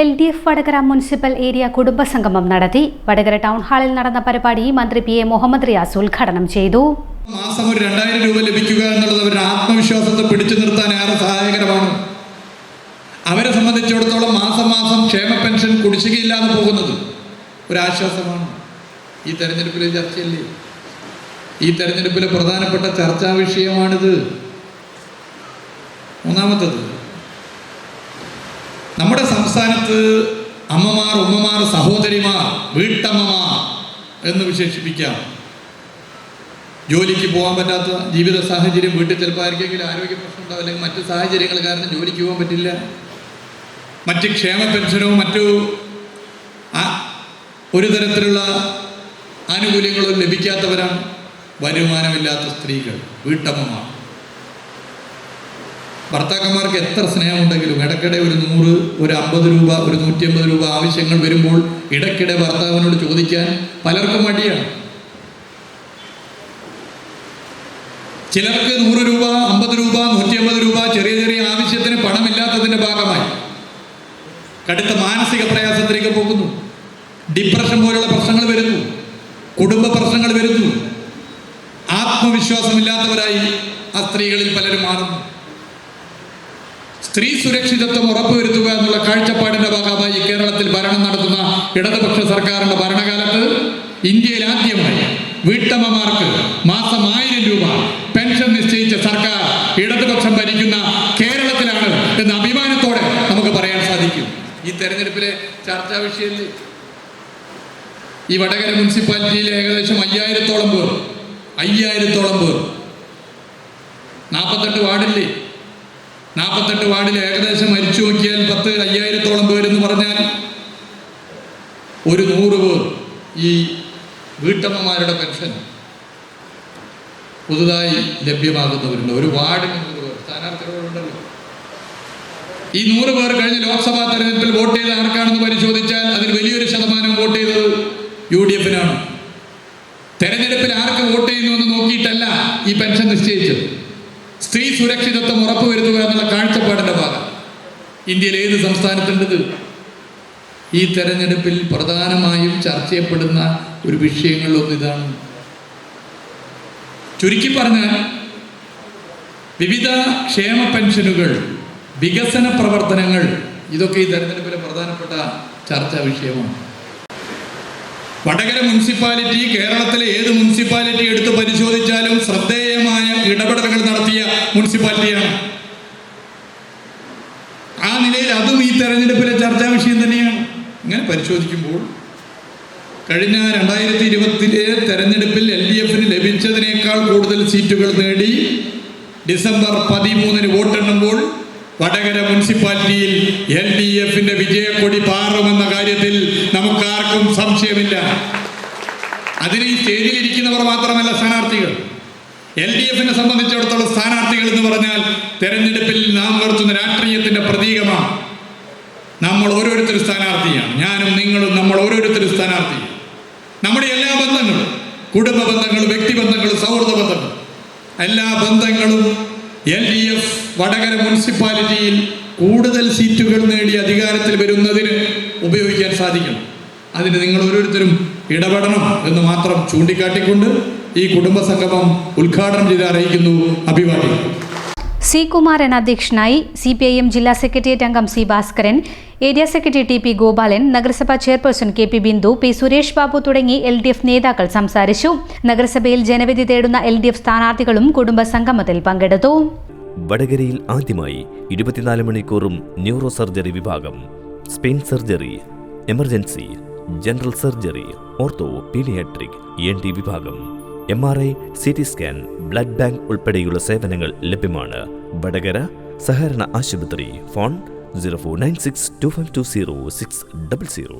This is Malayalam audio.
L D F Vadakara municipal area കുടുംബസംഗമം നടത്തി. വടകര ടൗൺ ഹാളിൽ നടന്ന പരിപാടി മന്ത്രി പി എ മുഹമ്മദ് റിയാസ് ഉദ്ഘാടനം ചെയ്തു. മാസം ഒരു രണ്ടായിരം രൂപ ലഭിക്കുക എന്നുള്ളത് അവരുടെ ആത്മവിശ്വാസത്തെ പിടിച്ചു നിർത്താൻ ഏറെ സഹായകരമാണ്. അവരെ സംബന്ധിച്ചിടത്തോളം മാസം മാസം ക്ഷേമ പെൻഷൻ കുടിശ്ശികയില്ലാതെ പോകുന്നത് ഒരാശ്വാസമാണ്. ഈ തെരഞ്ഞെടുപ്പിലെ ചർച്ചയല്ലേ? ഈ തെരഞ്ഞെടുപ്പിലെ പ്രധാനപ്പെട്ട ചർച്ചാ വിഷയമാണിത്. മൂന്നാമത്തത് നമ്മുടെ സംസ്ഥാനത്ത് അമ്മമാർ ഉമ്മമാർ സഹോദരിമാർ വീട്ടമ്മമാർ എന്ന് വിശേഷിപ്പിക്കാം. ജോലിക്ക് പോകാൻ പറ്റാത്ത ജീവിത സാഹചര്യം വീട്ടിൽ ചിലപ്പോൾ ആരോഗ്യ പ്രശ്നം ഉണ്ടാവും അല്ലെങ്കിൽ മറ്റു സാഹചര്യങ്ങൾ കാരണം ജോലിക്ക് പോകാൻ പറ്റില്ല. മറ്റ് ക്ഷേമ പെൻഷനോ മറ്റു ഒരു തരത്തിലുള്ള ആനുകൂല്യങ്ങളോ ലഭിക്കാത്തവരാണ് വരുമാനമില്ലാത്ത സ്ത്രീകൾ വീട്ടമ്മമാർ. ഭർത്താക്കന്മാർക്ക് എത്ര സ്നേഹമുണ്ടെങ്കിലും ഇടയ്ക്കിടെ ഒരു നൂറ് ഒരു അമ്പത് രൂപ ഒരു നൂറ്റി അമ്പത് രൂപ ആവശ്യങ്ങൾ വരുമ്പോൾ ഇടയ്ക്കിടെ ഭർത്താവിനോട് ചോദിക്കാൻ പലർക്കും മടിയാണ്. ചിലർക്ക് നൂറ് രൂപ അമ്പത് രൂപ നൂറ്റി അമ്പത് രൂപ ചെറിയ ചെറിയ ആവശ്യത്തിന് പണമില്ലാത്തതിന്റെ ഭാഗമായി. കടുത്ത മാനസിക പ്രയാസത്തിലേക്ക് പോകുന്നു. ഡിപ്രഷൻ പോലുള്ള പ്രശ്നങ്ങൾ വരുന്നു. കുടുംബ പ്രശ്നങ്ങൾ വരുന്നു. ആത്മവിശ്വാസമില്ലാത്തവരായി ആ സ്ത്രീകളിൽ പലരും മാറുന്നു. സ്ത്രീ സുരക്ഷിതത്വം ഉറപ്പുവരുത്തുക എന്നുള്ള കാഴ്ചപ്പാടിന്റെ ഭാഗമായി കേരളത്തിൽ ഭരണം നടത്തുന്ന ഇടതുപക്ഷ സർക്കാരിന്റെ ഭരണകാലത്ത് ഇന്ത്യയിൽ ആദ്യമായി വീട്ടമ്മമാർക്ക് മാസം ആയിരം രൂപ പെൻഷൻ നിശ്ചയിച്ച സർക്കാർ ഇടതുപക്ഷം ഭരിക്കുന്ന കേരളത്തിലാണ് എന്ന് അഭിമാനത്തോടെ നമുക്ക് പറയാൻ സാധിക്കും. ഈ തെരഞ്ഞെടുപ്പിലെ ചർച്ചാ വിഷയത്തിൽ ഈ വടകര മുനിസിപ്പാലിറ്റിയിലെ ഏകദേശം അയ്യായിരത്തോളം പേർ അയ്യായിരത്തോളം പേർ. നാൽപ്പത്തെട്ട് വാർഡില്ലേ? നാൽപ്പത്തെട്ട് വാർഡിൽ ഏകദേശം മരിച്ചു നോക്കിയാൽ പത്ത് അയ്യായിരത്തോളം പേരെന്ന് പറഞ്ഞാൽ ഒരു നൂറ് പേർ ഈ വീട്ടമ്മമാരുടെ പെൻഷൻ പുതുതായി ലഭ്യമാകുന്നവരുണ്ട്. ഒരു വാർഡിന് നൂറ് പേർ. സ്ഥാനാർത്ഥികളുണ്ടല്ലോ. ഈ നൂറ് പേർ കഴിഞ്ഞ ലോക്സഭാ തെരഞ്ഞെടുപ്പിൽ വോട്ട് ചെയ്ത ആർക്കാണെന്ന് പരിശോധിച്ചാൽ അതിൽ വലിയൊരു ശതമാനം വോട്ട് ചെയ്തത് യു ഡി എഫിനാണ്. തെരഞ്ഞെടുപ്പിൽ ആർക്ക് വോട്ട് ചെയ്യുന്നു എന്ന് നോക്കിയിട്ടല്ല ഈ പെൻഷൻ നിശ്ചയിച്ചത്. സ്ത്രീ സുരക്ഷിതത്വം ഉറപ്പുവരുത്തുക എന്നുള്ള കാഴ്ചപ്പാടിന്റെ ഭാഗം. ഇന്ത്യയിൽ ഏത് സംസ്ഥാനത്തുണ്ടത് ഈ തെരഞ്ഞെടുപ്പിൽ പ്രധാനമായും ചർച്ച ചെയ്യപ്പെടുന്ന ഒരു വിഷയങ്ങളിലൊന്ന് ഇതാണ്. ചുരുക്കി പറഞ്ഞാൽ വിവിധ ക്ഷേമ പെൻഷനുകൾ വികസന പ്രവർത്തനങ്ങൾ ഇതൊക്കെ ഈ തെരഞ്ഞെടുപ്പിലെ പ്രധാനപ്പെട്ട ചർച്ചാ വിഷയമാണ്. വടകര മുനിസിപ്പാലിറ്റി കേരളത്തിലെ ഏത് മുനിസിപ്പാലിറ്റി എടുത്ത് പരിശോധിച്ചാലും നടത്തിയ മുനിസിപ്പാലിറ്റിയാണ്. ആ നിലയിൽ അതും ഈ തെരഞ്ഞെടുപ്പിലെ ചർച്ചാ വിഷയം തന്നെയാണ്. ഇങ്ങനെ പരിശോധിക്കുമ്പോൾ കഴിഞ്ഞ രണ്ടായിരത്തി ഇരുപത്തിലെ തെരഞ്ഞെടുപ്പിൽ എൽ ഡി എഫിന് ലഭിച്ചതിനേക്കാൾ കൂടുതൽ സീറ്റുകൾ നേടി ഡിസംബർ പതിമൂന്നിന് വോട്ടെണ്ണുമ്പോൾ വടകര മുനിസിപ്പാലിറ്റിയിൽ എൽ ഡി എഫിന്റെ വിജയക്കൊടി പാറുമെന്ന കാര്യത്തിൽ നമുക്കാർക്കും സംശയമില്ല. അതിന് ഈ സ്റ്റേജിലിരിക്കുന്നവർ മാത്രമല്ല സ്ഥാനാർത്ഥികൾ. എൽ ഡി എഫിനെ സംബന്ധിച്ചിടത്തോളം സ്ഥാനാർത്ഥികൾ എന്ന് പറഞ്ഞാൽ തെരഞ്ഞെടുപ്പിൽ നാം നിർത്തുന്ന രാഷ്ട്രീയത്തിന്റെ പ്രതീകമാണ്. നമ്മൾ ഓരോരുത്തരും സ്ഥാനാർത്ഥിയാണ്. ഞാനും നിങ്ങളും നമ്മൾ ഓരോരുത്തരും സ്ഥാനാർത്ഥി നമ്മുടെ എല്ലാ ബന്ധങ്ങളും കുടുംബ ബന്ധങ്ങളും വ്യക്തിബന്ധങ്ങളും സൗഹൃദ ബന്ധങ്ങളും എല്ലാ ബന്ധങ്ങളും എൽ ഡി എഫ് വടകര മുനിസിപ്പാലിറ്റിയിൽ കൂടുതൽ സീറ്റുകൾ നേടി അധികാരത്തിൽ വരുന്നതിന് ഉപയോഗിക്കാൻ സാധിക്കണം. അതിന് നിങ്ങൾ ഓരോരുത്തരും ഇടപെടണം എന്ന് മാത്രം ചൂണ്ടിക്കാട്ടിക്കൊണ്ട് ഈ കുടുംബ സംഗമം ഉദ്ഘാടനം ചെയ്ത് അറിയിക്കുന്നു അഭിവാദ്യം. സി കുമാരൻ അധ്യക്ഷനായി സി പി ഐ എം ജില്ലാ സെക്രട്ടേറിയറ്റ് അംഗം C Bhaskaran area secretary T P Gopalan നഗരസഭാ chairperson K P Bindu P Suresh Babu തുടങ്ങി എൽ ഡി എഫ് നേതാക്കൾ സംസാരിച്ചു. നഗരസഭയിൽ ജനവിധി തേടുന്ന എൽ ഡി എഫ് സ്ഥാനാർത്ഥികളും കുടുംബ സംഗമത്തിൽ പങ്കെടുത്തു. വടകരയിൽ ആദ്യമായി ഇരുപത്തിനാല് മണിക്കൂറും ന്യൂറോ സർജറി വിഭാഗം spine surgery emergency general surgery ortho paediatric N T വിഭാഗം. M R I C T scan blood bank ഉൾപ്പെടെയുള്ള സേവനങ്ങൾ ലഭ്യമാണ്. വടകര സഹകരണ ആശുപത്രി phone zero four nine six two five two zero six double zero